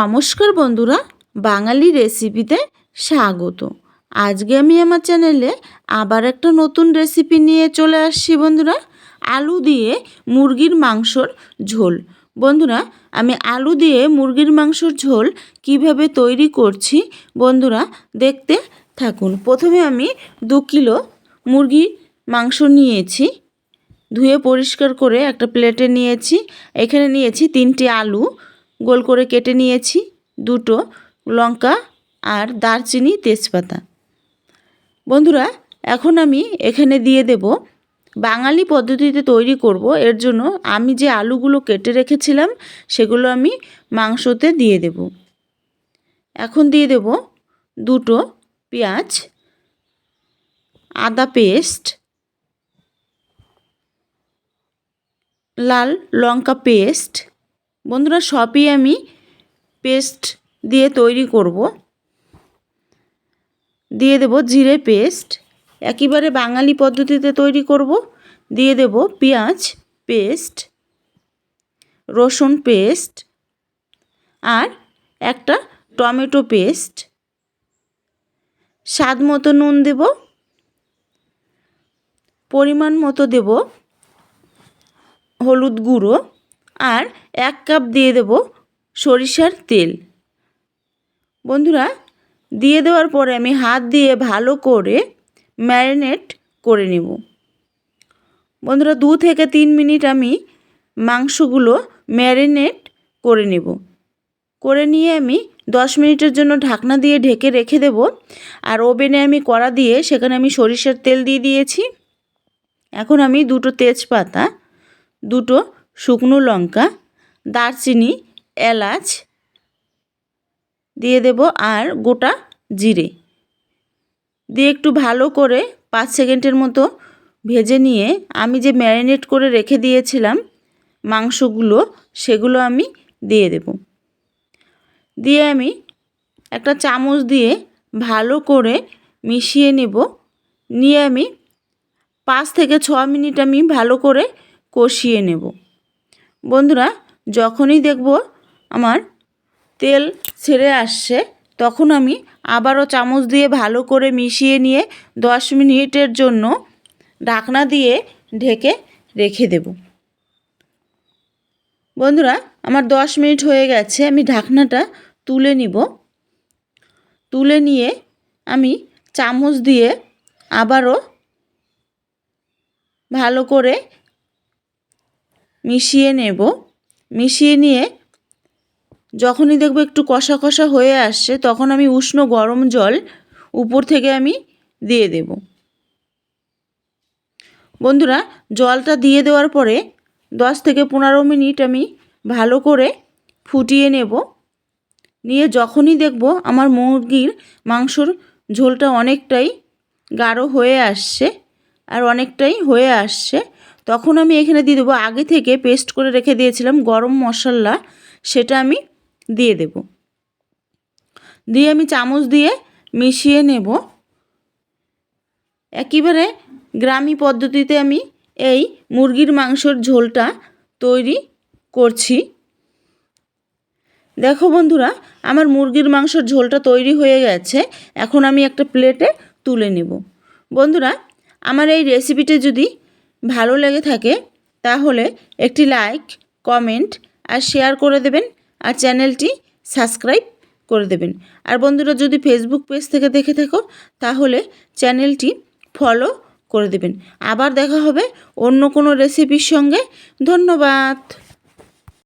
নমস্কার বন্ধুরা, বাঙালি রেসিপিতে স্বাগত। আজকে আমি আমার চ্যানেলে আবার একটা নতুন রেসিপি নিয়ে চলে আসছি বন্ধুরা, আলু দিয়ে মুরগির মাংসর ঝোল। বন্ধুরা, আমি আলু দিয়ে মুরগির মাংসর ঝোল কীভাবে তৈরি করছি বন্ধুরা, দেখতে থাকুন। প্রথমে আমি দু কিলো মুরগির মাংস নিয়েছি, ধুয়ে পরিষ্কার করে একটা প্লেটে নিয়েছি। এখানে নিয়েছি তিনটে আলু গোল করে কেটে নিয়েছি দুটো লঙ্কা আর দারচিনি তেজপাতা। বন্ধুরা, এখন আমি এখানে দিয়ে দেব বাঙালি পদ্ধতিতে তৈরি করব। এর জন্য আমি যে আলুগুলো কেটে রেখেছিলাম, সেগুলো আমি মাংসতে দিয়ে দেব। এখন দিয়ে দেব দুটো পেঁয়াজ, আদা পেস্ট, লাল লঙ্কা পেস্ট বন্ধুরা সবই আমি পেস্ট দিয়ে তৈরি করব। দিয়ে দেব জিরে পেস্ট। একেবারে বাঙালি পদ্ধতিতে তৈরি করব। দিয়ে দেব পেঁয়াজ পেস্ট, রসুন পেস্ট আর একটা টমেটো পেস্ট। স্বাদ মতো নুন দেব। পরিমাণ মতো দেব হলুদ গুঁড়ো। আর এক কাপ দিয়ে দেব সরিষার তেল। বন্ধুরা, দিয়ে দেওয়ার পরে আমি হাত দিয়ে ভালো করে ম্যারিনেট করে নেব। বন্ধুরা, দু থেকে তিন মিনিট আমি মাংসগুলো ম্যারিনেট করে নেব। করে নিয়ে আমি দশ মিনিটের জন্য ঢাকনা দিয়ে ঢেকে রেখে দেব। আর ওভেনে আমি কড়া দিয়ে সেখানে আমি সরিষার তেল দিয়ে দিয়েছি। এখন আমি দুটো তেজপাতা, দুটো শুকনো লঙ্কা, দারচিনি, এলাচ দিয়ে দেব আর গোটা জিরে। দিয়ে একটু ভালো করে পাঁচ সেকেন্ডের মতো ভেজে নিয়ে আমি যে ম্যারিনেট করে রেখে দিয়েছিলাম মাংসগুলো, সেগুলো আমি দিয়ে দেব। দিয়ে আমি একটা চামচ দিয়ে ভালো করে মিশিয়ে নেব। নিয়ে আমি পাঁচ থেকে ছ মিনিট আমি ভালো করে কষিয়ে নেব। বন্ধুরা, যখনই দেখব আমার তেল ছেড়ে আসছে, তখন আমি আবারও চামচ দিয়ে ভালো করে মিশিয়ে নিয়ে দশ মিনিটের জন্য ঢাকনা দিয়ে ঢেকে রেখে দেব। বন্ধুরা, আমার দশ মিনিট হয়ে গেছে, আমি ঢাকনাটা তুলে নিব। তুলে নিয়ে আমি চামচ দিয়ে আবারও ভালো করে মিশিয়ে নেব। মিশিয়ে নিয়ে যখনই দেখব একটু কষা কষা হয়ে আসছে, তখন আমি উষ্ণ গরম জল উপর থেকে আমি দিয়ে দেব। বন্ধুরা, জলটা দিয়ে দেওয়ার পরে দশ থেকে পনেরো মিনিট আমি ভালো করে ফুটিয়ে নেব। নিয়ে যখনই দেখব আমার মুরগির মাংসর ঝোলটা অনেকটাই গাঢ় হয়ে আসছে, আর অনেকটাই হয়ে আসছে তখন আমি এখানে দিয়ে দেবো। আগে থেকে পেস্ট করে রেখে দিয়েছিলাম গরম মশলা, সেটা আমি দিয়ে দেব। দিয়ে আমি চামচ দিয়ে মিশিয়ে নেব। একেবারে গ্রামী পদ্ধতিতে আমি এই মুরগির মাংসর ঝোলটা তৈরি করছি। দেখো বন্ধুরা, আমার মুরগির মাংসর ঝোলটা তৈরি হয়ে গেছে। এখন আমি একটা প্লেটে তুলে নেব। বন্ধুরা, আমার এই রেসিপিটা যদি ভালো লেগে থাকে, তাহলে একটি লাইক কমেন্ট আর শেয়ার করে দেবেন আর চ্যানেলটি সাবস্ক্রাইব করে দেবেন। আর বন্ধুরা, যদি ফেসবুক পেজ থেকে দেখে থাকো, তাহলে চ্যানেলটি ফলো করে দেবেন। আবার দেখা হবে অন্য কোনো রেসিপির সঙ্গে। ধন্যবাদ।